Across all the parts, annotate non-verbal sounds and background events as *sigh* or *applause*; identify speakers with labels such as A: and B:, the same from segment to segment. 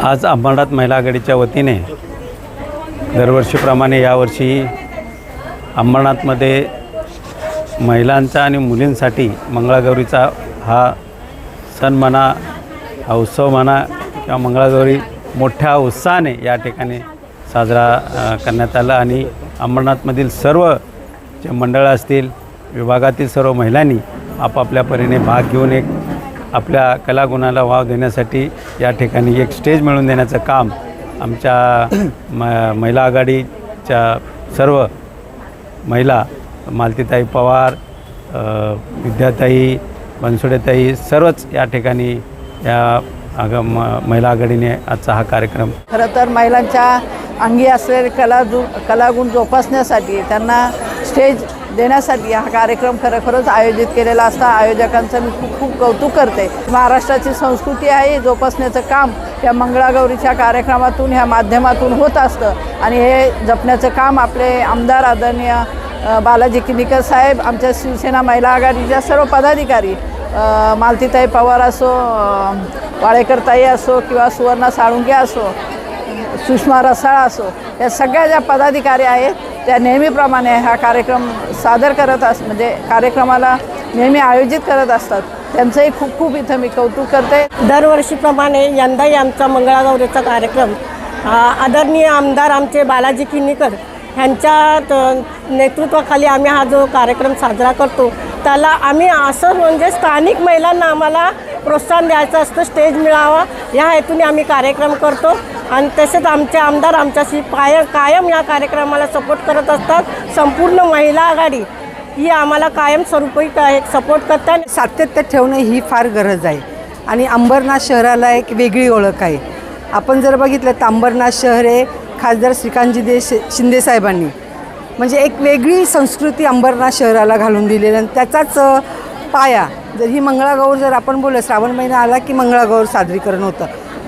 A: आज अंबरनाथ महिला आघाडीच्या वतीने दरवर्षीप्रमाणे यावर्षी अंबरनाथमध्ये महिलांचा आणि मुलींसाठी मंगळागौरीचा हा सण म्हणा हा उत्सव म्हणा किंवा मंगळागौरी मोठ्या उत्साहाने या ठिकाणी साजरा करण्यात आला आणि अंबरनाथमधील सर्व जे मंडळं असतील विभागातील सर्व महिलांनी आपापल्या परीने भाग घेऊन एक आपल्या कलागुणाला वाव देण्यासाठी या ठिकाणी एक स्टेज मिळवून देण्याचं काम आमच्या *clears throat* म महिला आघाडीच्या सर्व महिला मालतीताई पवार विद्याताई बनसोडेताई सर्वच या ठिकाणी या आग म महिला आघाडीने आजचा हा कार्यक्रम
B: खरं तर महिलांच्या अंगी असलेले कला जु कलागुण जोपासण्यासाठी त्यांना स्टेज देण्यासाठी हा कार्यक्रम खरोखरच आयोजित केलेला असता. आयोजकांचं मी खूप खूप कौतुक करते. महाराष्ट्राची संस्कृती आहे जोपासण्याचं काम या मंगळागौरीच्या कार्यक्रमातून ह्या माध्यमातून होत असतं. आणि हे जपण्याचं काम आपले आमदार आदरणीय बालाजी किनीकर साहेब आमच्या शिवसेना महिला आघाडीच्या सर्व पदाधिकारी मालतीताई पवार असो वाळेकरताई असो किंवा सुवर्णा साळुंके असो सुषमा रसाळ असो या सगळ्या ज्या पदाधिकारी आहेत त्या नेहमीप्रमाणे हा कार्यक्रम सादर करत अस म्हणजे कार्यक्रमाला नेहमी आयोजित करत असतात. त्यांचंही खूप खूप इथं मी कौतुक करते.
C: दरवर्षीप्रमाणे यंदाही आमचा मंगळागौरीचा कार्यक्रम आदरणीय आमदार आमचे बालाजी किनीकर ह्यांच्या त- नेतृत्वाखाली आम्ही हा जो कार्यक्रम साजरा करतो त्याला आम्ही असं म्हणजे स्थानिक महिलांना आम्हाला प्रोत्साहन द्यायचं असतं स्टेज मिळावा या हेतूने आम्ही कार्यक्रम करतो. आणि तसेच आमचे आमदार आमच्याशी पाय कायम या कार्यक्रमाला सपोर्ट करत असतात. संपूर्ण महिला आघाडी ही आम्हाला कायमस्वरूपी काय सपोर्ट करतात
D: सातत्य ठेवणं ही फार गरज आहे. आणि अंबरनाथ शहराला एक वेगळी ओळख आहे. आपण जर बघितलं तर अंबरनाथ शहर हे खासदार श्रीकांतजी दे शिंदेसाहेबांनी म्हणजे एक वेगळी संस्कृती अंबरनाथ शहराला घालून दिलेली आणि त्याचाच पाया. जर ही मंगळागौर जर आपण बोललं श्रावण महिना आला की मंगळागौर सादरीकरण होतं.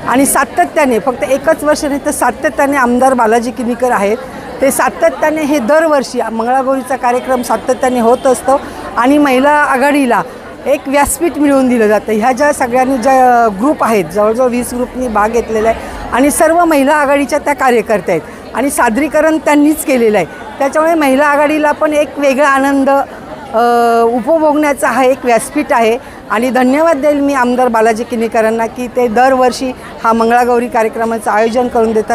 D: आणि सातत्याने फक्त एकच वर्ष नाही तर सातत्याने आमदार बालाजी किनीकर आहेत. ते सातत्याने हे दरवर्षी मंगळागौरीचा कार्यक्रम सातत्याने होत असतो आणि महिला आघाडीला एक व्यासपीठ मिळवून दिलं जातं. ह्या ज्या सगळ्यांनी ज्या ग्रुप आहेत जवळजवळ वीस ग्रुपनी भाग घेतलेला आहे आणि सर्व महिला आघाडीच्या त्या कार्यकर्त्या आहेत. आणि सादरीकरण त्यांनीच केलेलं आहे. त्याच्यामुळे महिला आघाडीला पण एक वेगळा आनंद उपभोगण्याचा हा एक व्यासपीठ आहे. आणि धन्यवाद देईल मी आमदार बालाजी किनीकरांना की ते दरवर्षी हा मंगळागौरी कार्यक्रमाचं आयोजन करून देतात.